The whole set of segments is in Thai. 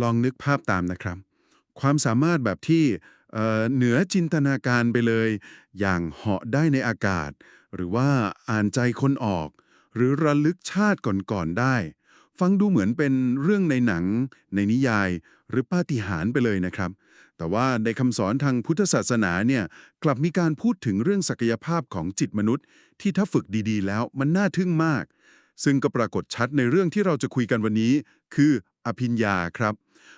ลองนึกภาพตามนะครับ ความสามารถแบบที่เเหนือจินตนาการไปเลย อย่างเหาะได้ในอากาศ หรือว่าอ่านใจคนออก หรือระลึกชาติก่อนๆได้ ฟังดูเหมือนเป็นเรื่องในหนัง ในนิยาย หรือปาฏิหาริย์ไปเลยนะครับ แต่ว่าในคำสอนทางพุทธศาสนาเนี่ยกลับมีการพูดถึงเรื่องศักยภาพของจิตมนุษย์ ที่ถ้าฝึกดีๆ แล้วมันน่าทึ่งมาก ซึ่งก็ปรากฏชัดในเรื่องที่เราจะคุยกันวันนี้ คืออภิญญาครับ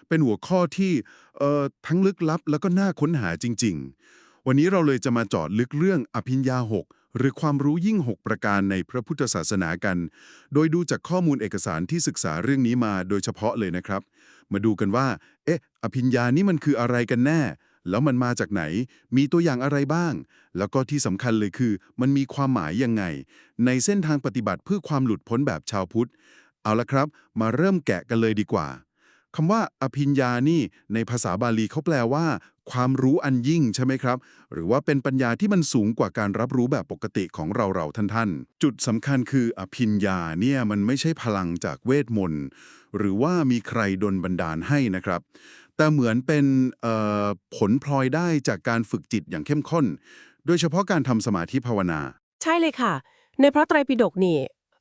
เป็นหัวข้อที่เอ่อทั้งลึกลับแล้วก็น่าค้นหาจริง ๆ วันนี้เราเลยจะมาเจาะลึกเรื่องอภิญญา6หรือความรู้ยิ่ง 6 ประการในพระพุทธศาสนากัน โดยดูจากข้อมูลเอกสารที่ศึกษาเรื่องนี้มาโดยเฉพาะเลยนะครับ มาดูกันว่า เอ๊ะ อภิญญานี่มันคืออะไรกันแน่ แล้วมันมาจากไหน มีตัวอย่างอะไรบ้าง แล้วก็ที่สำคัญเลยคือ มันมีความหมายยังไง ในเส้นทางปฏิบัติเพื่อความหลุดพ้นแบบชาวพุทธ เอาละครับ มาเริ่มแกะกันเลยดีกว่า คำว่าอภิญญานี่ในภาษาบาลีเขาแปลว่า ความรู้อันยิ่งใช่ไหมครับ หรือว่าเป็นปัญญาที่มันสูงกว่าการรับรู้แบบปกติของเราเราท่านๆ จุดสำคัญคืออภิญญาเนี่ยมันไม่ใช่พลังจากเวทมนต์หรือว่ามีใครดลบันดาลให้นะครับ แต่เหมือนเป็นผลพลอยได้จากการฝึกจิตอย่างเข้มข้น โดยเฉพาะการทำสมาธิภาวนา ใช่เลยค่ะ ในพระไตรปิฎกนี่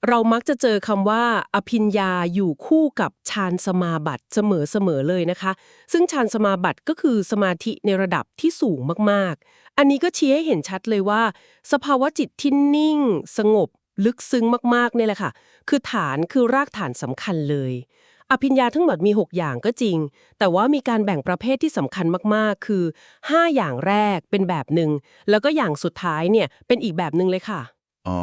เรามักจะเจอคำว่า อภิญญาอยู่คู่กับฌานสมาบัติเสมอๆเลยนะคะ ซึ่งฌานสมาบัติก็คือสมาธิในระดับที่สูงมากๆ อันนี้ก็ชี้ให้เห็นชัดเลยว่า สภาวะจิตที่นิ่ง สงบ ลึกซึ้งมากๆเนี่ยแหละค่ะ คือฐานคือรากฐานสำคัญเลย อภิญญาทั้งหมดมี 6 อย่างก็จริง แต่ว่ามีการแบ่งประเภทที่สำคัญมากๆ คือ 5 อย่างแรกเป็นแบบหนึ่งแล้วก็อย่างสุดท้ายเนี่ยเป็นอีกแบบหนึ่งเลยค่ะอ๋อ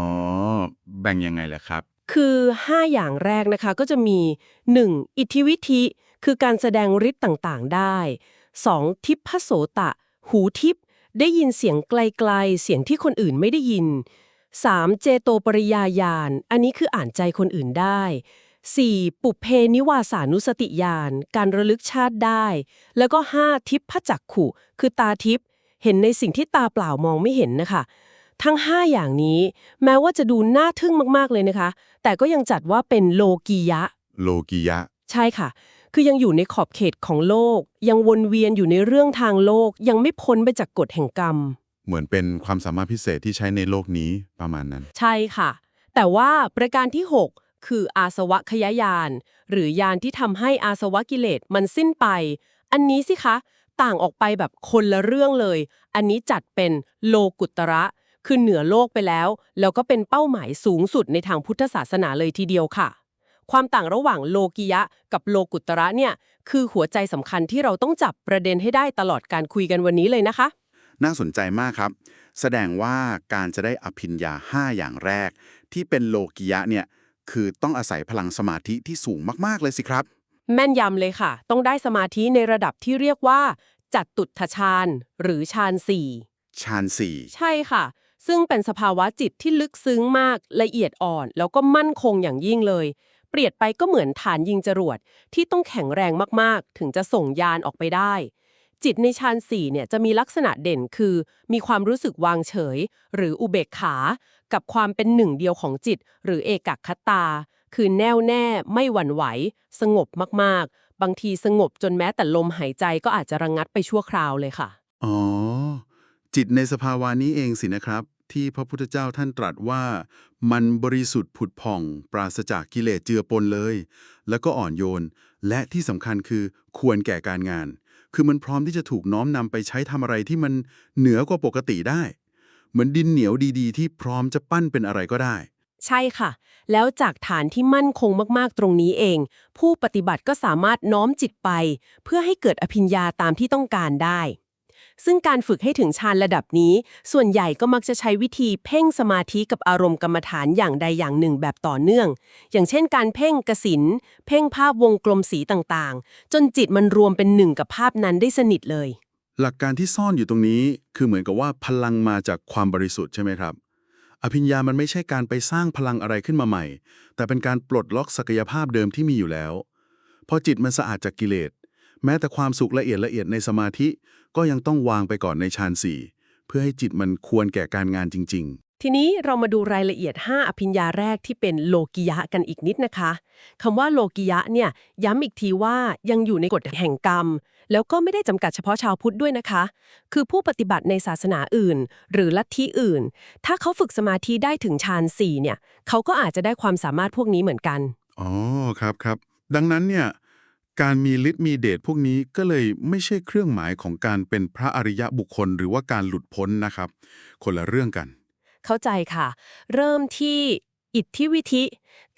แบ่งยังไงล่ะครับ คือ 5 อย่างแรกนะคะก็จะมี 1. อิทธิวิธิ คือการแสดงฤทธิ์ต่างๆ ได้ 2. ทิพพโสตะ หูทิพย์ได้ยินเสียงไกลๆ เสียงที่คนอื่นไม่ได้ยิน 3. เจโตปริยาญาณอันนี้คืออ่านใจคนอื่นได้ 4. ปุเพนิวาสานุสติญาณ การระลึกชาติได้ แล้วก็ 5. ทิพพจักขุ คือตาทิพย์เห็นในสิ่งที่ตาเปล่ามองไม่เห็นนะคะ ทั้ง 5 อย่างนี้ แม้ว่าจะดูน่าทึ่งมากๆเลยนะคะ แต่ก็ยังจัดว่าเป็นโลกียะ โลกิยะ ใช่ค่ะ คือยังอยู่ในขอบเขตของโลก ยังวนเวียนอยู่ในเรื่องทางโลก ยังไม่พ้นไปจากกฎแห่งกรรม เหมือนเป็นความสามารถพิเศษที่ใช้ในโลกนี้ประมาณนั้น ใช่ค่ะ แต่ว่าประการที่ 6 คืออาสวะขยายาน หรือยานที่ทำให้อาสวะกิเลสมันสิ้นไป อันนี้สิคะ ต่างออกไปแบบคนละเรื่องเลย อันนี้จัดเป็นโลกุตระ คือเหนือโลกไปแล้ว แล้วก็เป็นเป้าหมายสูงสุดในทางพุทธศาสนาเลยทีเดียวค่ะ ความต่างระหว่างโลกิยะกับโลกุตระเนี่ยคือหัวใจสำคัญที่เราต้องจับประเด็นให้ได้ตลอดการคุยกันวันนี้เลยนะคะ น่าสนใจมากครับ แสดงว่าการจะได้อภิญญา 5 อย่างแรก ที่เป็นโลกิยะเนี่ยคือต้องอาศัยพลังสมาธิที่สูงมากๆเลยสิครับ แม่นยำเลยค่ะ ต้องได้สมาธิในระดับที่เรียกว่าจัดตุถฌานหรือฌานสี่ ฌานสี่ ใช่ค่ะ ซึ่งเป็นสภาวะจิตที่ลึกซึ้งมากละเอียดอ่อน แล้วก็มั่นคงอย่างยิ่งเลย เปรียบไปก็เหมือนฐานยิงจรวดที่ต้องแข็งแรงมากๆ ถึงจะส่งยานออกไปได้ จิตในฌานสี่เนี่ยจะมีลักษณะเด่นคือ มีความรู้สึกวางเฉย หรืออุเบกขา กับความเป็นหนึ่งเดียวของจิต หรือเอกคตา คือแน่วแน่ ไม่หวั่นไหว สงบมากๆ บางทีสงบจนแม้แต่ลมหายใจก็อาจจะระงงัดไปชั่วคราวเลยค่ะอ๋อ จิตในสภาวะนี้เองสินะครับ ที่พระพุทธเจ้าท่านตรัสว่า มันบริสุทธิ์ผุดผ่อง ปราศจากกิเลสเจือปนเลย แล้วก็อ่อนโยน และที่สำคัญคือควรแก่การงาน คือมันพร้อมที่จะถูกน้อมนำไปใช้ทำอะไรที่มันเหนือกว่าปกติได้ เหมือนดินเหนียวดีๆ ที่พร้อมจะปั้นเป็นอะไรก็ได้ใช่ค่ะ แล้วจากฐานที่มั่นคงมาก ๆ ตรงนี้เอง ผู้ปฏิบัติก็สามารถน้อมจิตไป เพื่อให้เกิดอภิญญาตามที่ต้องการได้ ซึ่งการฝึกให้ถึงฌานระดับนี้ ส่วนใหญ่ก็มักจะใช้วิธีเพ่งสมาธิกับอารมณ์กรรมฐานอย่างใดอย่างหนึ่งแบบต่อเนื่อง อย่างเช่น การเพ่งกสินเพ่งภาพวงกลมสีต่างๆ จนจิตมันรวมเป็นหนึ่งกับภาพนั้นได้สนิทเลย หลักการที่ซ่อนอยู่ตรงนี้คือเหมือนกับว่าพลังมาจากความบริสุทธิ์ใช่ไหมครับ อภิญญามันไม่ใช่การไปสร้างพลังอะไรขึ้นมาใหม่ แต่เป็นการปลดล็อกศักยภาพเดิมที่มีอยู่แล้วพอจิตมันสะอาดจากกิเลส แม้แต่ความสุขละเอียดละเอียดในสมาธิก็ยังต้องวางไปก่อนในฌานสี่เพื่อให้จิตมันควรแก่การงานจริงทีนี้เรามาดูรายละเอียด 5 อภิญญาแรกที่เป็นโลกิยะกันอีกนิดนะคะคำว่าโลกิยะเนี่ยย้ำอีกทีว่ายังอยู่ในกฎแห่งกรรม แล้วก็ไม่ได้จำกัดเฉพาะชาวพุทธด้วยนะคะ คือผู้ปฏิบัติในศาสนาอื่น หรือลัทธิอื่น ถ้าเขาฝึกสมาธิได้ถึงฌานสี่เนี่ยเขาก็อาจจะได้ความสามารถพวกนี้เหมือนกันอ๋อครับครับดังนั้นเนี่ย การมีฤทธิ์มีเดชพวกนี้ก็เลยไม่ใช่เครื่องหมายของการเป็นพระอริยะบุคคลหรือว่าการหลุดพ้นนะครับ คนละเรื่องกัน เข้าใจค่ะ เริ่มที่อิทธิวิธิ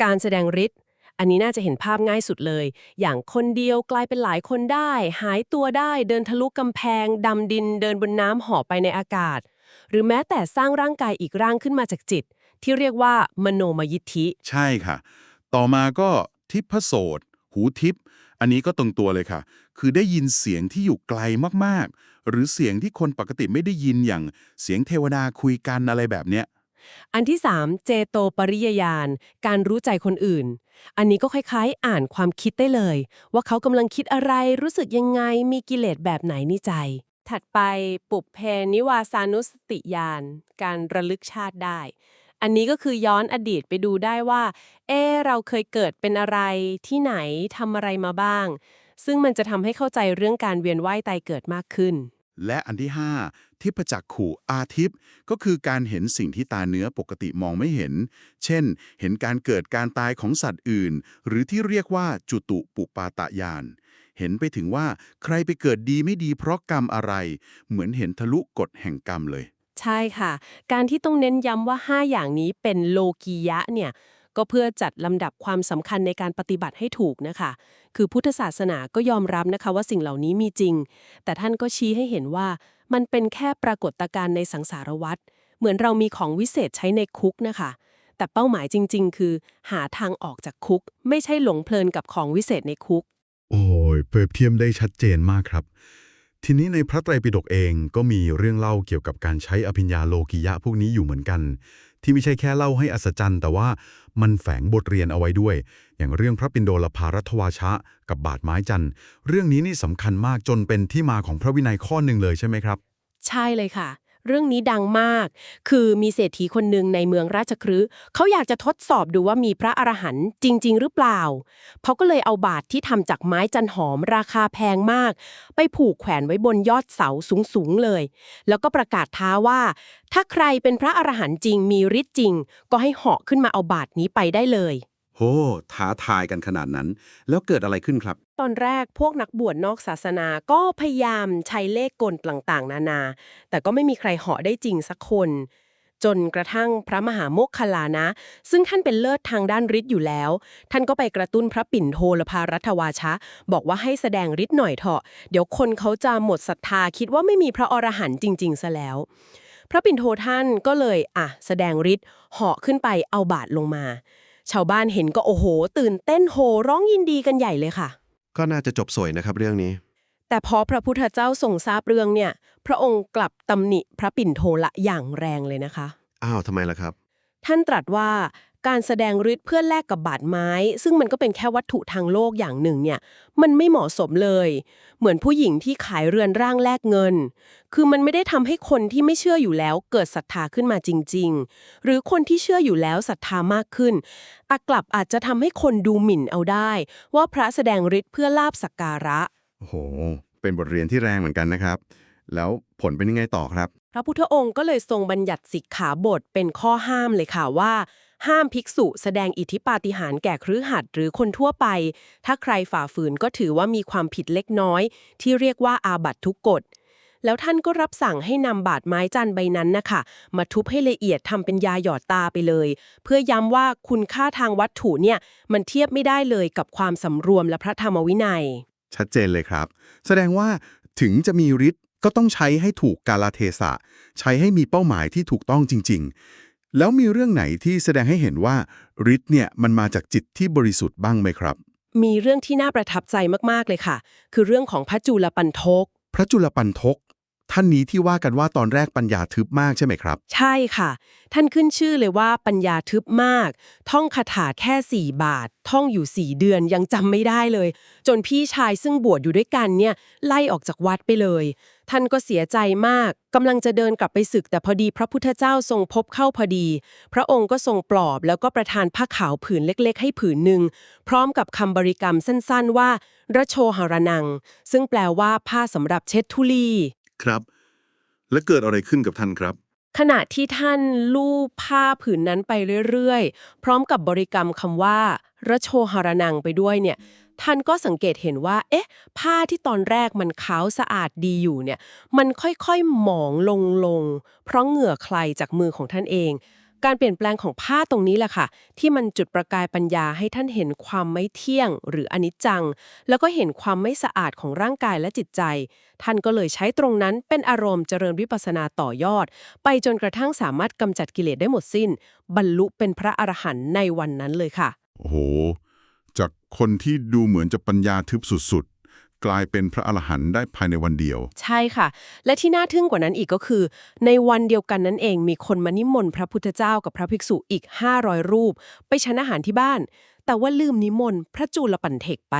การแสดงฤทธิ์อันนี้น่าจะเห็นภาพง่ายสุดเลย อย่างคนเดียวกลายเป็นหลายคนได้ หายตัวได้ เดินทะลุกำแพง ดำดิน เดินบนน้ำห่อไปในอากาศ หรือแม้แต่สร้างร่างกายอีกร่างขึ้นมาจากจิต ที่เรียกว่ามโนมยิทธิ ใช่ค่ะ ต่อมาก็ทิพโสตหูทิพ อันนี้ก็ตรงตัวเลยค่ะ คือได้ยินเสียงที่อยู่ไกลมากๆ หรือเสียงที่คนปกติไม่ได้ยินอย่างเสียงเทวดาคุยกันอะไรแบบเนี้ย อันที่ 3 เจโตปริยญาณ การรู้ใจคนอื่น อันนี้ก็คล้ายๆ อ่านความคิดได้เลย ว่าเขากำลังคิดอะไร รู้สึกยังไง มีกิเลสแบบไหนในใจ ถัดไปปุบเพนิวาสานุสติญาณ การระลึกชาติได้ อันนี้ก็คือย้อนอดีตไปดูได้ว่า เอ๊ะเราเคยเกิดเป็นอะไรที่ไหนทำอะไรมาบ้าง ซึ่งมันจะทำให้เข้าใจเรื่องการเวียนว่ายตายเกิดมากขึ้น และอันที่ 5ทิพจักขู่อาทิพย์ก็คือการเห็นสิ่งที่ตาเนื้อปกติมองไม่เห็น เช่น เห็นการเกิดการตายของสัตว์อื่น หรือที่เรียกว่าจุตุปุปาตยานเห็นไปถึงว่าใครไปเกิดดีไม่ดีเพราะกรรมอะไร เหมือนเห็นทะลุกฎแห่งกรรมเลย ใช่ค่ะ การที่ต้องเน้นย้ำว่า 5 อย่างนี้เป็นโลกียะเนี่ย ก็เพื่อจัดลำดับความสำคัญในการปฏิบัติให้ถูกนะคะ คือพุทธศาสนาก็ยอมรับนะคะว่าสิ่งเหล่านี้มีจริง แต่ท่านก็ชี้ให้เห็นว่ามันเป็นแค่ปรากฏการณ์ในสังสารวัฏเหมือนเรามีของวิเศษใช้ในคุกนะคะ แต่เป้าหมายจริง ๆ คือ หาทางออกจากคุก ไม่ใช่หลงเพลินกับของวิเศษในคุก โอ้ยเปรียบเทียบได้ชัดเจนมากครับ ทีนี้ในพระไตรปิฎกเองก็มีเรื่องเล่าเกี่ยวกับการใช้อภิญญาโลกิยะพวกนี้อยู่เหมือนกัน ที่ไม่ใช่แค่เล่าให้อัศจรรย์ แต่ว่ามันแฝงบทเรียนเอาไว้ด้วย อย่างเรื่องพระปินโดลภารัตวาชะ กับบาดไม้จันทร์เรื่องนี้นี่สำคัญมากจนเป็นที่มาของพระวินัยข้อหนึ่งเลยใช่ไหมครับ ใช่เลยค่ะ เรื่องนี้ดังมาก คือมีเศรษฐีคนหนึ่งในเมืองราชคฤห์เขาอยากจะทดสอบดูว่ามีพระอรหันต์จริง ๆ หรือเปล่าเขาก็เลยเอาบาทที่ทำจากไม้จันหอมราคาแพงมาก ไปผูกแขวนไว้บนยอดเสาสูง ๆ เลย แล้วก็ประกาศท้าว่า ถ้าใครเป็นพระอรหันต์จริงมีฤทธิ์จริง ก็ให้เหาะขึ้นมาเอาบาทนี้ไปได้เลย โหท้าทายกันขนาดนั้น แล้วเกิดอะไรขึ้นครับ ตอนแรกพวกนักบวชนอกศาสนาก็พยายามใช้เลขกลต่างๆ นานา แต่ก็ไม่มีใครเหาะได้จริงสักคน จนกระทั่งพระมหาโมคคลานะ ซึ่งท่านเป็นเลิศทางด้านฤทธิ์อยู่แล้ว ท่านก็ไปกระตุ้นพระปิ่นโทลภารัตวาชะ บอกว่าให้แสดงฤทธิ์หน่อยเถอะ เดี๋ยวคนเขาจะหมดศรัทธาคิดว่าไม่มีพระอรหันต์จริง ๆ ซะแล้ว พระปิ่นโทท่านก็เลยอะแสดงฤทธิ์เหาะขึ้นไปเอาบาทลงมา ชาวบ้านเห็นก็โอ้โห ตื่นเต้นโหร้องยินดีกันใหญ่เลยค่ะ ก็น่าจะจบสวยนะครับเรื่องนี้ แต่พอพระพุทธเจ้าทรงทราบเรื่องเนี่ย พระองค์กลับตำหนิพระปิ่นโทละอย่างแรงเลยนะคะ อ้าวทำไมล่ะครับ ท่านตรัสว่า การแสดงฤทธิ์เพื่อแลกกับบาดไม้ ซึ่งมันก็เป็นแค่วัตถุทางโลกอย่างหนึ่งเนี่ย มันไม่เหมาะสมเลย เหมือนผู้หญิงที่ขายเรือนร่างแลกเงิน คือมันไม่ได้ทำให้คนที่ไม่เชื่ออยู่แล้วเกิดศรัทธาขึ้นมาจริง ๆ หรือคนที่เชื่ออยู่แล้วศรัทธามากขึ้นอากลับอาจจะทำให้คนดูหมิ่นเอาได้ ว่าพระแสดงฤทธิ์เพื่อลาบสักการะโอ้โห เป็นบทเรียนที่แรงเหมือนกันนะครับ แล้วผลเป็นยังไงต่อครับ พระพุทธองค์ก็เลยทรงบัญญัติสิกขาบทเป็นข้อห้ามเลยค่ะว่า ห้ามภิกษุแสดงอิทธิปาฏิหาริย์แก่ครือหัดหรือคนทั่วไป ถ้าใครฝ่าฝืนก็ถือว่ามีความผิดเล็กน้อย ที่เรียกว่าอาบัตทุกกฎ แล้วท่านก็รับสั่งให้นำบาดไม้จันใบนั้นนะคะมาทุบให้ละเอียดทำเป็นยาหยอดตาไปเลย เพื่อย้ำว่าคุณค่าทางวัตถุเนี่ยมันเทียบไม่ได้เลยกับความสำรวมและพระธรรมวินัย ชัดเจนเลยครับ แสดงว่าถึงจะมีฤทธิ์ก็ต้องใช้ให้ถูกกาลเทศะ ใช้ให้มีเป้าหมายที่ถูกต้องจริง ๆ แล้วมีเรื่องไหนที่แสดงให้เห็นว่าฤทธิ์เนี่ยมันมาจากจิตที่บริสุทธิ์บ้างไหมครับ มีเรื่องที่น่าประทับใจมากๆเลยค่ะ คือเรื่องของพระจุลปันทก พระจุลปันทก ท่านนี้ที่ว่ากันว่าตอนแรกปัญญาทึบมากใช่ไหมครับ ใช่ค่ะ ท่านขึ้นชื่อเลยว่าปัญญาทึบมาก ท่องคาถาแค่ 4 บาท ท่องอยู่ 4 เดือนยังจำไม่ได้เลย จนพี่ชายซึ่งบวชอยู่ด้วยกันเนี่ยไล่ออกจากวัดไปเลย ท่านก็เสียใจมากกำลังจะเดินกลับไปศึกแต่พอดีพระพุทธเจ้าทรงพบเข้าพอดี พระองค์ก็ทรงปลอบแล้วก็ประทานผ้าขาวผืนเล็ก ๆ ให้ผืนหนึ่ง พร้อมกับคำบริกรรมสั้น ๆ ว่าระโชหรนัง ซึ่งแปลว่าผ้าสำหรับเช็ดทุลีครับ และเกิดอะไรขึ้นกับท่านครับ ขณะที่ท่านลูบผ้าผืนนั้นไปเรื่อยๆ พร้อมกับบริกรรมคำว่าระโชหรนังไปด้วยเนี่ย ท่านก็สังเกตเห็นว่า เอ๊ะ ผ้าที่ตอนแรกมันขาวสะอาดดีอยู่เนี่ย มันค่อยๆ หมองลงลง เพราะเหงื่อใครจากมือของท่านเอง การเปลี่ยนแปลงของผ้าตรงนี้แหละค่ะ ที่มันจุดประกายปัญญาให้ท่านเห็นความไม่เที่ยง หรืออนิจจัง แล้วก็เห็นความไม่สะอาดของร่างกายและจิตใจ ท่านก็เลยใช้ตรงนั้นเป็นอารมณ์เจริญวิปัสสนาต่อยอด ไปจนกระทั่งสามารถกำจัดกิเลสได้หมดสิ้น บรรลุเป็นพระอรหันต์ในวันนั้นเลยค่ะ โอ้โห จากคนที่ดูเหมือนจะปัญญาทึบสุดๆ กลายเป็นพระอรหันต์ได้ภายในวันเดียว ใช่ค่ะ และที่น่าทึ่งกว่านั้นอีกก็คือ ในวันเดียวกันนั้นเองมีคนมานิมนต์พระพุทธเจ้ากับพระภิกษุอีก 500 รูป ไปฉันอาหารที่บ้าน แต่ว่าลืมนิมนต์พระจุลปันเทกไป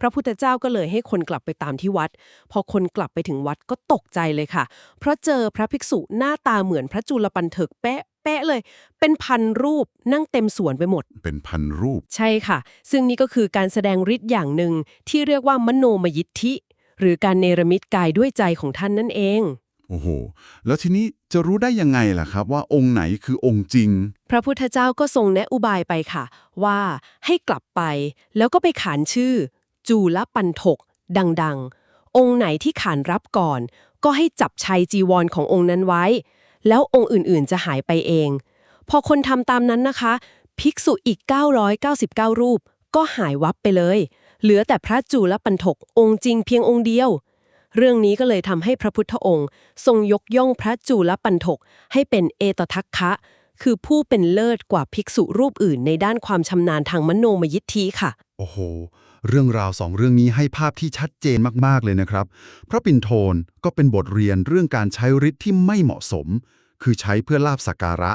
พระพุทธเจ้าก็เลยให้คนกลับไปตามที่วัด พอคนกลับไปถึงวัดก็ตกใจเลยค่ะ เพราะเจอพระภิกษุหน้าตาเหมือนพระจูลปันเถกเป๊ะเป๊ะเลย เป็นพันรูปนั่งเต็มสวนไปหมด เป็นพันรูป ใช่ค่ะ ซึ่งนี่ก็คือการแสดงฤทธิ์อย่างหนึ่งที่เรียกว่ามโนมยิทธิ หรือการเนรมิตกายด้วยใจของท่านนั่นเองโอ้โห แล้วทีนี้จะรู้ได้ยังไงล่ะครับ ว่าองค์ไหนคือองค์จริง พระพุทธเจ้าก็ทรงแนะอุบายไปค่ะ ว่าให้กลับไป แล้วก็ไปขานชื่อ จูละปันถก ดังๆ องค์ไหนที่ขานรับก่อน ก็ให้จับชัยจีวรขององค์นั้นไว้ แล้วองค์อื่นๆจะหายไปเอง พอคนทำตามนั้นนะคะ ภิกษุอีก 999 รูป ก็หายวับไปเลย เหลือแต่พระจูลปันถกองค์จริงเพียงองค์เดียว เรื่องนี้ก็เลยทำให้พระพุทธองค์ ทรงยกย่องพระจูลปันถกให้เป็นเอตทัคคะคือผู้เป็นเลิศกว่าภิกษุรูปอื่นในด้านความชำนาญทางมโนมยิทธิค่ะ โอ้โห เรื่องราวสองเรื่องนี้ให้ภาพที่ชัดเจนมากๆเลยนะครับ พระปิ่นโทนก็เป็นบทเรียนเรื่องการใช้ฤทธิ์ที่ไม่เหมาะสม คือใช้เพื่อลาบสักการะ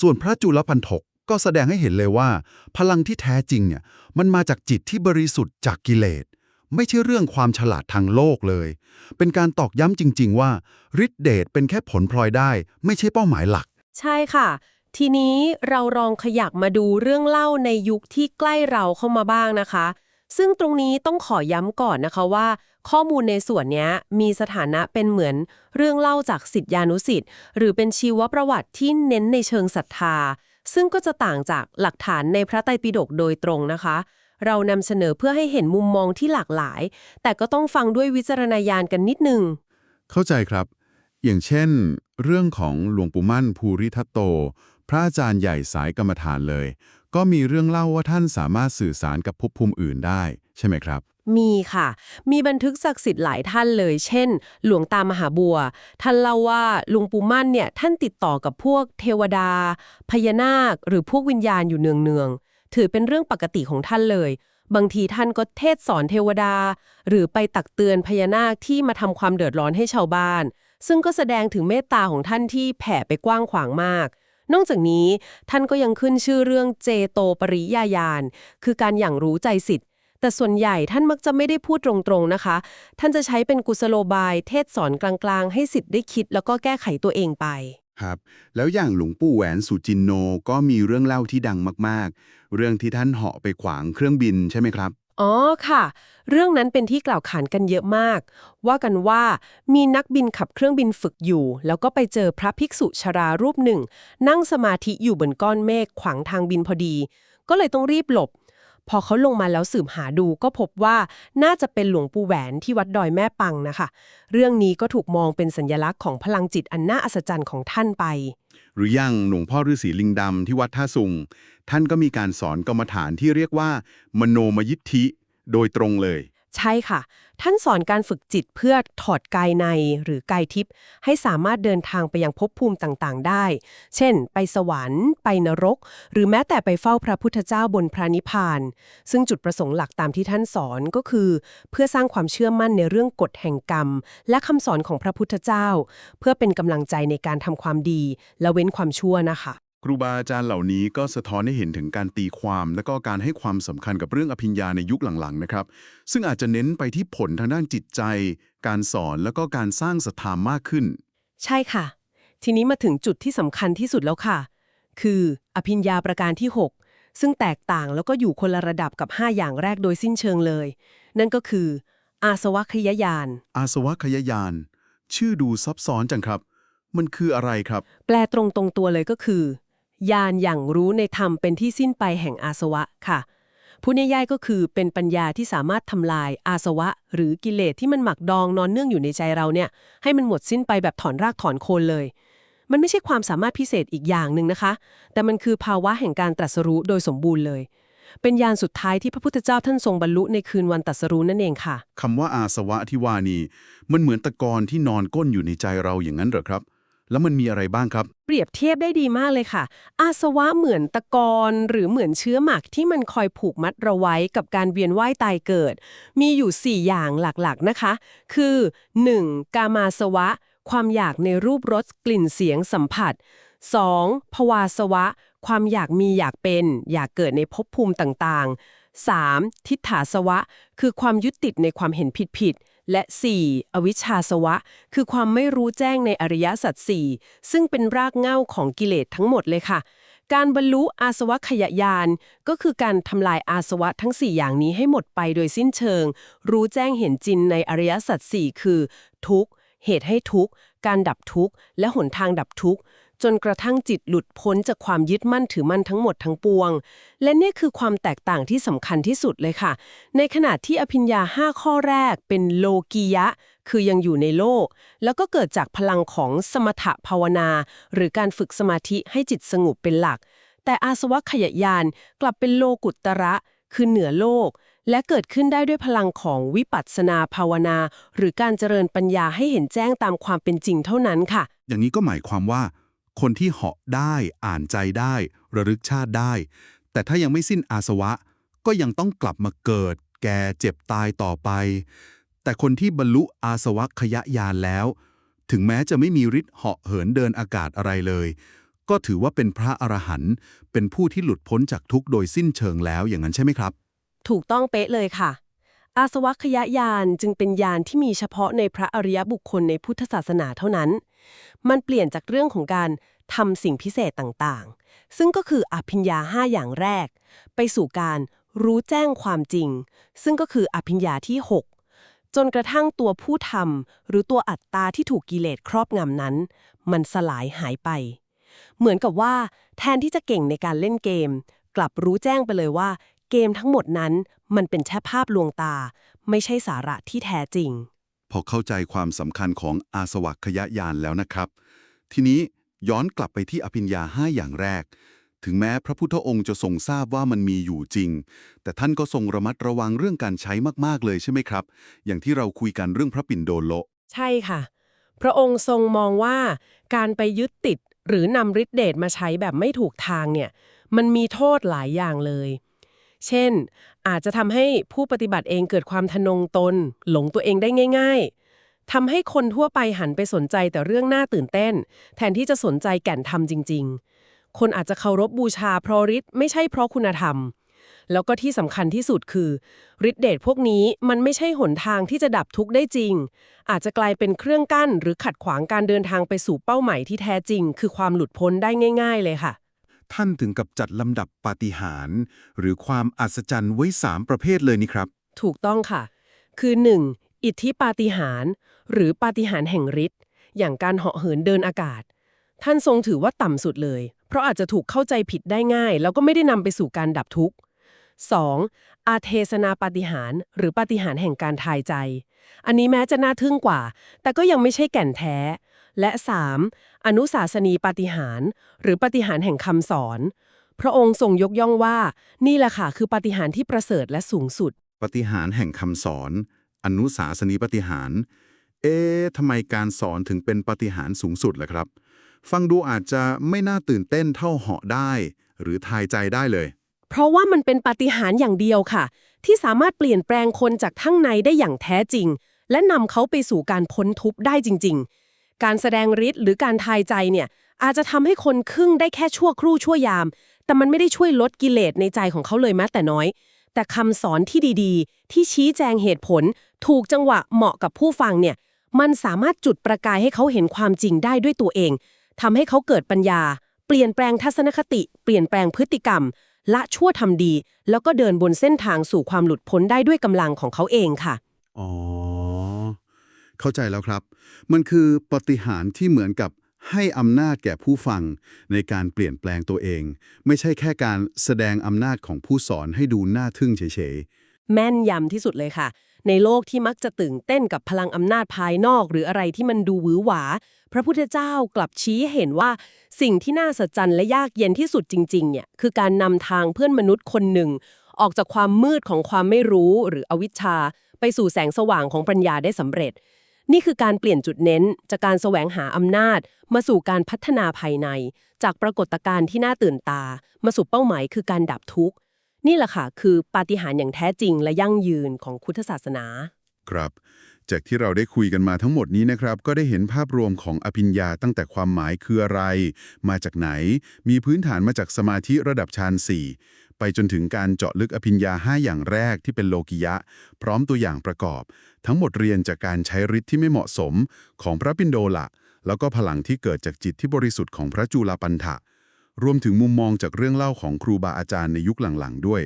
ส่วนพระจุลพันถกก็แสดงให้เห็นเลยว่า พลังที่แท้จริงเนี่ยมันมาจากจิตที่บริสุทธิ์จากกิเลส ไม่ใช่เรื่องความฉลาดทางโลกเลย เป็นการตอกย้ำจริง ๆ ว่าฤทธิเดชเป็นแค่ผลพลอยได้ ไม่ใช่เป้าหมายหลัก ใช่ค่ะ ทีนี้เราลองขยักมาดูเรื่องเล่าในยุคที่ใกล้เราเข้ามาบ้างนะคะ ซึ่งตรงนี้ต้องขอย้ำก่อนนะคะว่า ข้อมูลในส่วนนี้มีสถานะเป็นเหมือนเรื่องเล่าจากสิทธิานุสิทธิ์หรือเป็นชีวประวัติที่เน้นในเชิงศรัทธา ซึ่งก็จะต่างจากหลักฐานในพระไตรปิฎกโดยตรงนะคะ เรานำเสนอเพื่อให้เห็นมุมมองที่หลากหลาย แต่ก็ต้องฟังด้วยวิจารณญาณกันนิดนึง เข้าใจครับ อย่างเช่น เรื่องของหลวงปู่มั่นภูริทัตโต พระอาจารย์ใหญ่สายกรรมฐานเลย ก็มีเรื่องเล่าว่าท่านสามารถสื่อสารกับภพภูมิอื่นได้ ใช่ไหมครับ มีค่ะ มีบันทึกศักดิ์สิทธิ์หลายท่านเลย เช่น หลวงตามหาบัว ท่านเล่าว่าลวงปูมั่นเนี่ยท่านติดต่อกับพวกเทวดา พญานาค หรือพวกวิญญาณอยู่เนืองๆ ถือเป็นเรื่องปกติของท่านเลย บางทีท่านก็เทศสอนเทวดา หรือไปตักเตือนพญานาคที่มาทำความเดือดร้อนให้ชาวบ้าน ซึ่งก็แสดงถึงเมตตาของท่านที่แผ่ไปกว้างขวางมาก นอกจากนี้ท่านก็ยังขึ้นชื่อเรื่องเจโตปริยาญาณคือการอย่างรู้ใจสิทธิ์ แต่ส่วนใหญ่ท่านมักจะไม่ได้พูดตรงๆนะคะ ท่านจะใช้เป็นกุศโลบาย เทศสอนกลางๆ ให้สิทธิ์ได้คิดแล้วก็แก้ไขตัวเองไป ครับ แล้วอย่างหลวงปู่แหวนสุจินโนก็มีเรื่องเล่าที่ดังมากๆ เรื่องที่ท่านเหาะไปขวางเครื่องบินใช่ไหมครับ อ๋อค่ะ เรื่องนั้นเป็นที่กล่าวขานกันเยอะมาก ว่ากันว่ามีนักบินขับเครื่องบินฝึกอยู่ แล้วก็ไปเจอพระภิกษุชรารูปหนึ่ง นั่งสมาธิอยู่บนก้อนเมฆขวางทางบินพอดี ก็เลยต้องรีบหลบ พอเขาลงมาแล้วสืบหาดูก็พบว่าน่าจะเป็นหลวงปู่แหวนที่วัดดอยแม่ปังนะคะ เรื่องนี้ก็ถูกมองเป็นสัญลักษณ์ของพลังจิตอันน่าอัศจรรย์ของท่านไป หรืออย่างหลวงพ่อฤาษีลิงดำที่วัดท่าสุง ท่านก็มีการสอนกรรมฐานที่เรียกว่า มโนมยิทธิ โดยตรงเลย ใช่ค่ะ ท่านสอนการฝึกจิตเพื่อถอดกายในหรือกายทิพย์ให้สามารถเดินทางไปยังภพภูมิต่างๆ ได้ เช่น ไปสวรรค์ ไปนรก หรือแม้แต่ไปเฝ้าพระพุทธเจ้าบนพระนิพพาน ซึ่งจุดประสงค์หลักตามที่ท่านสอนก็คือ เพื่อสร้างความเชื่อมั่นในเรื่องกฎแห่งกรรม และคำสอนของพระพุทธเจ้า เพื่อเป็นกำลังใจในการทำความดี และเว้นความชั่วนะคะ ครูบาอาจารย์เหล่านี้ก็สะท้อนให้เห็นถึงการตีความ และก็การให้ความสำคัญกับเรื่องอภิญญาในยุคหลังๆนะครับ ซึ่งอาจจะเน้นไปที่ผลทางด้านจิตใจ การสอนแล้วก็การสร้างศรัทธามากขึ้น ใช่ค่ะ ทีนี้มาถึงจุดที่สำคัญที่สุดแล้วค่ะ คืออภิญญาประการที่ 6 ซึ่งแตกต่างแล้วก็อยู่คนละระดับกับ 5 อย่างแรกโดยสิ้นเชิงเลย นั่นก็คือ อาสวัคยายาน อาสวะขยายาน ชื่อดูซับซ้อนจังครับ มันคืออะไรครับ แปลตรงตรงตัวเลยก็คือ ญาณอย่างรู้ในธรรมเป็นที่สิ้นไปแห่งอาสวะค่ะพูดง่ายก็คือเป็นปัญญาที่สามารถทำลายอาสวะ หรือกิเลสที่มันหมักดองนอนเนื่องอยู่ในใจเราเนี่ย ให้มันหมดสิ้นไปแบบถอนรากถอนโคนเลย มันไม่ใช่ความสามารถพิเศษอีกอย่างหนึ่งนะคะ แต่มันคือภาวะแห่งการตรัสรู้โดยสมบูรณ์เลย เป็นญาณสุดท้ายที่พระพุทธเจ้าท่านทรงบรรลุในคืนวันตรัสรู้นั่นเองค่ะคำว่าอาสวะที่ว่านี่มันเหมือนตะกอนที่นอนก้นอยู่ในใจเราอย่างนั้นเหรอครับ แล้วมันมีอะไรบ้างครับ เปรียบเทียบได้ดีมากเลยค่ะ อาสวะเหมือนตะกอนหรือเหมือนเชื้อหมักที่มันคอยผูกมัดเราไว้กับการเวียนว่ายตายเกิด มีอยู่ 4 อย่างหลักๆนะคะ คือ 1. กามาสวะ ความอยากในรูปรสกลิ่นเสียงสัมผัส 2. ภวาสวะ ความอยากมีอยากเป็น อยากเกิดในภพภูมิต่างๆ 3. ทิฏฐาสวะ คือความยึดติดในความเห็นผิดๆ และ 4. อวิชชาสวะ คือความไม่รู้แจ้งในอริยสัจสี่ซึ่งเป็นรากเหง้าของกิเลสทั้งหมดเลยค่ะ การบรรลุอาสวะขยายาน ก็คือการทำลายอาสวะทั้ง 4 อย่างนี้ให้หมดไปโดยสิ้นเชิง รู้แจ้งเห็นจริงในอริยสัจสี่คือ ทุกข์ เหตุให้ทุกข์ การดับทุกข์ และหนทางดับทุกข์ จนกระทั่งจิตหลุดพ้นจากความยึดมั่นถือมั่นทั้งหมดทั้งปวง และนี่คือความแตกต่างที่สำคัญที่สุดเลยค่ะ ในขณะที่อภิญญา 5 ข้อแรกเป็นโลกียะ คือยังอยู่ในโลก แล้วก็เกิดจากพลังของสมถภาวนา หรือการฝึกสมาธิให้จิตสงบเป็นหลัก แต่อาสวะขยายานกลับเป็นโลกุตตระ คือเหนือโลกและเกิดขึ้นได้ด้วยพลังของวิปัสสนาภาวนา หรือการเจริญปัญญาให้เห็นแจ้งตามความเป็นจริงเท่านั้นค่ะ อย่างนี้ก็หมายความว่า คนที่เหาะได้อ่านใจได้ ระลึกชาติได้ แต่ถ้ายังไม่สิ้นอาสวะ ก็ยังต้องกลับมาเกิด แก่เจ็บตายต่อไป แต่คนที่บรรลุอาสวะขยะยานแล้ว ถึงแม้จะไม่มีฤทธิ์เหาะเหินเดินอากาศอะไรเลย ก็ถือว่าเป็นพระอรหันต์เป็นผู้ที่หลุดพ้นจากทุกข์โดยสิ้นเชิงแล้วอย่างนั้นใช่ไหมครับ ถูกต้องเป๊ะเลยค่ะ อาสวัคยายานจึงเป็นยานที่มีเฉพาะในพระอริยบุคคลในพุทธศาสนาเท่านั้น มันเปลี่ยนจากเรื่องของการทำสิ่งพิเศษต่างๆ ซึ่งก็คืออภิญญาห้าอย่างแรก ไปสู่การรู้แจ้งความจริง ซึ่งก็คืออภิญญาที่ 6 จนกระทั่งตัวผู้ทำหรือตัวอัตตาที่ถูกกิเลสครอบงำนั้น มันสลายหายไป เหมือนกับว่า แทนที่จะเก่งในการเล่นเกม กลับรู้แจ้งไปเลยว่า เกมทั้งหมดนั้นมันเป็นแค่ภาพลวงตา ไม่ใช่สาระที่แท้จริง พอเข้าใจความสำคัญของอาสวัคยายานแล้วนะครับ ทีนี้ย้อนกลับไปที่อภิญญาห้าอย่างแรก ถึงแม้พระพุทธองค์จะทรงทราบว่ามันมีอยู่จริง แต่ท่านก็ทรงระมัดระวังเรื่องการใช้มาก ๆ เลยใช่ไหมครับ อย่างที่เราคุยกันเรื่องพระปิ่นโดโล ใช่ค่ะ พระองค์ทรงมองว่าการไปยึดติดหรือนำฤทธิเดชมาใช้แบบไม่ถูกทางเนี่ย มันมีโทษหลายอย่างเลย เช่น อาจจะทำให้ผู้ปฏิบัติเองเกิดความทะนงตน หลงตัวเองได้ง่าย ๆทำให้คนทั่วไปหันไปสนใจแต่เรื่องน่าตื่นเต้น แทนที่จะสนใจแก่นธรรมจริง ๆ คนอาจจะเคารพบูชาเพราะฤทธิ์ไม่ใช่เพราะคุณธรรม แล้วก็ที่สำคัญที่สุดคือฤทธิเดชพวกนี้มันไม่ใช่หนทางที่จะดับทุกข์ได้จริง อาจจะกลายเป็นเครื่องกั้นหรือขัดขวางการเดินทางไปสู่เป้าหมายที่แท้จริง คือความหลุดพ้นได้ง่าย ๆ เลยค่ะ ท่านถึงกับจัดลำดับปาฏิหาริย์หรือความอัศจรรย์ไว้สามประเภทเลยนี่ครับ ถูกต้องค่ะ คือ 1. อิทธิปาฏิหาริย์หรือปาฏิหาริย์แห่งฤทธิ์อย่างการเหาะเหินเดินอากาศ ท่านทรงถือว่าต่ำสุดเลย เพราะอาจจะถูกเข้าใจผิดได้ง่าย แล้วก็ไม่ได้นำไปสู่การดับทุกข์ 2. อาเทศนาปาฏิหาริย์หรือปาฏิหาริย์แห่งการทายใจ อันนี้แม้จะน่าทึ่งกว่า แต่ก็ยังไม่ใช่แก่นแท้ และ 3. อนุสาสนีปาฏิหาริย์หรือปาฏิหาริย์แห่งคำสอน พระองค์ทรงยกย่องว่า นี่แหละค่ะคือปาฏิหาริย์ที่ประเสริฐและสูงสุด ปฏิหารย์แห่งคำสอน อนุสาสนีปฏิหารย์เอ๊ะทำไมการสอนถึงเป็นปฏิหารย์สูงสุดล่ะครับ ฟังดูอาจจะไม่น่าตื่นเต้นเท่าเหาะได้ หรือทายใจได้เลย เพราะว่ามันเป็นปาฏิหาริย์อย่างเดียวค่ะ ที่สามารถเปลี่ยนแปลงคนจากข้างในได้อย่างแท้จริง และนำเขาไปสู่การพ้นทุกข์ได้จริง ๆ การแสดงฤทธิ์หรือการทายใจเนี่ยอาจจะทำให้คนครึ่งได้แค่ชั่วครู่ชั่วยาม แต่มันไม่ได้ช่วยลดกิเลสในใจของเขาเลยแม้แต่น้อย แต่คำสอนที่ดีๆ ที่ชี้แจงเหตุผล ถูกจังหวะเหมาะกับผู้ฟังเนี่ย มันสามารถจุดประกายให้เขาเห็นความจริงได้ด้วยตัวเองทำให้เขาเกิดปัญญา เปลี่ยนแปลงทัศนคติ เปลี่ยนแปลงพฤติกรรม ละชั่วทำดี แล้วก็เดินบนเส้นทางสู่ความหลุดพ้นได้ด้วยกำลังของเขาเองค่ะ อ๋อ เข้าใจแล้วครับ มันคือปฏิหารที่เหมือนกับให้อำนาจแก่ผู้ฟังในการเปลี่ยนแปลงตัวเอง ไม่ใช่แค่การแสดงอำนาจของผู้สอนให้ดูน่าทึ่งเฉยๆ แม่นยำที่สุดเลยค่ะ ในโลกที่มักจะตื่นเต้นกับพลังอำนาจภายนอก หรืออะไรที่มันดูหวือหวา พระพุทธเจ้ากลับชี้เห็นว่าสิ่งที่น่าสัจจันและยากเย็นที่สุดจริงๆเนี่ยคือการนำทางเพื่อนมนุษย์คนหนึ่ง ออกจากความมืดของความไม่รู้หรืออวิชชา ไปสู่แสงสว่างของปัญญาได้สำเร็จ นี่คือการเปลี่ยนจุดเน้น จากการแสวงหาอำนาจ มาสู่การพัฒนาภายใน จากปรากฏการณ์ที่น่าตื่นตา มาสู่เป้าหมายคือการดับทุกข์ นี่แหละค่ะคือปาฏิหาริย์อย่างแท้จริงและยั่งยืนของพุทธศาสนา ครับ จากที่เราได้คุยกันมาทั้งหมดนี้นะครับ ก็ได้เห็นภาพรวมของอภิญญาตั้งแต่ความหมายคืออะไร มาจากไหน มีพื้นฐานมาจากสมาธิระดับฌานสี่ ไปจนถึงการเจาะลึกอภิญญาห้าอย่างแรกที่เป็นโลกิยะ พร้อมตัวอย่างประกอบ ทั้งหมดเรียนจากการใช้ฤทธิ์ที่ไม่เหมาะสมของพระปินโดละแล้วก็พลังที่เกิดจากจิตที่บริสุทธิ์ของพระจุลปันถะ รวมถึงมุมมองจากเรื่องเล่าของครูบาอาจารย์ในยุคหลังๆ ด้วย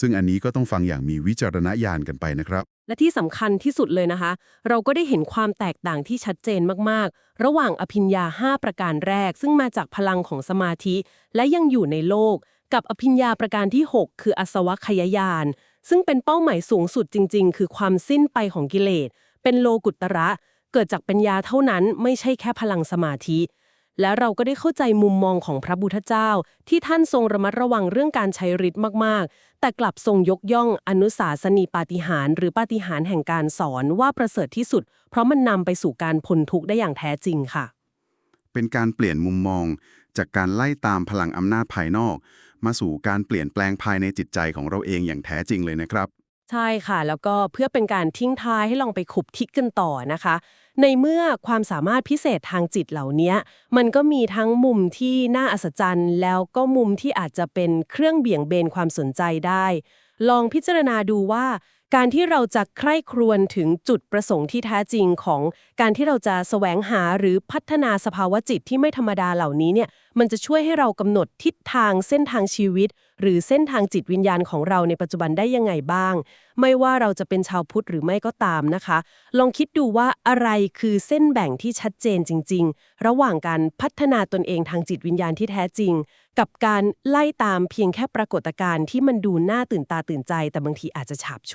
ซึ่งอันนี้ก็ต้องฟังอย่างมีวิจารณญาณกันไปนะครับ และที่สำคัญที่สุดเลยนะคะ เราก็ได้เห็นความแตกต่างที่ชัดเจนมากๆ ระหว่างอภิญญา 5 ประการแรก ซึ่งมาจากพลังของสมาธิ และยังอยู่ในโลก กับอภิญญาประการที่ 6 คืออสวคยายาน ซึ่งเป็นเป้าหมายสูงสุดจริง ๆ คือความสิ้นไปของกิเลส เป็นโลกุตระ เกิดจากปัญญาเท่านั้นไม่ใช่แค่พลังสมาธิ และเราก็ได้เข้าใจมุมมองของพระบุทธเจ้า ที่ท่านทรงระมัดระวังเรื่องการใช้ฤทธิ์มากๆ แต่กลับทรงยกย่องอนุสาสนีปาฏิหาริย์หรือปาฏิหาริย์แห่งการสอนว่าประเสริฐที่สุด เพราะมันนำไปสู่การพ้นทุกข์ได้อย่างแท้จริงค่ะ เป็นการเปลี่ยนมุมมองจากการไล่ตามพลังอำนาจภายนอก มาสู่การเปลี่ยนแปลงภายในจิตใจของเราเองอย่างแท้จริงเลยนะครับ ใช่ค่ะ แล้วก็เพื่อเป็นการทิ้งท้ายให้ลองไปขุบทิกกันต่อนะคะ ในเมื่อความสามารถพิเศษทางจิตเหล่านี้มันก็มีทั้งมุมที่น่าอัศจรรย์ แล้วก็มุมที่อาจจะเป็นเครื่องเบี่ยงเบนความสนใจได้ ลองพิจารณาดูว่า การที่เราจะใคร่ครวญถึงจุดประสงค์ที่แท้จริงของ การที่เราจะแสวงหาหรือพัฒนาสภาวะจิตที่ไม่ธรรมดาเหล่านี้เนี่ยมันจะช่วยให้เรากำหนดทิศทางเส้นทางชีวิต หรือเส้นทางจิตวิญญาณของเราในปัจจุบันได้ยังไงบ้าง ไม่ว่าเราจะเป็นชาวพุทธหรือไม่ก็ตามนะคะ ลองคิดดูว่าอะไรคือเส้นแบ่งที่ชัดเจนจริง ๆ ระหว่างการพัฒนาตนเองทางจิตวิญญาณที่แท้จริง กับการไล่ตามเพียงแค่ปรากฏการณ์ที่มันดูน่าตื่นตาตื่นใจ แต่บางทีอาจจะฉาบฉวย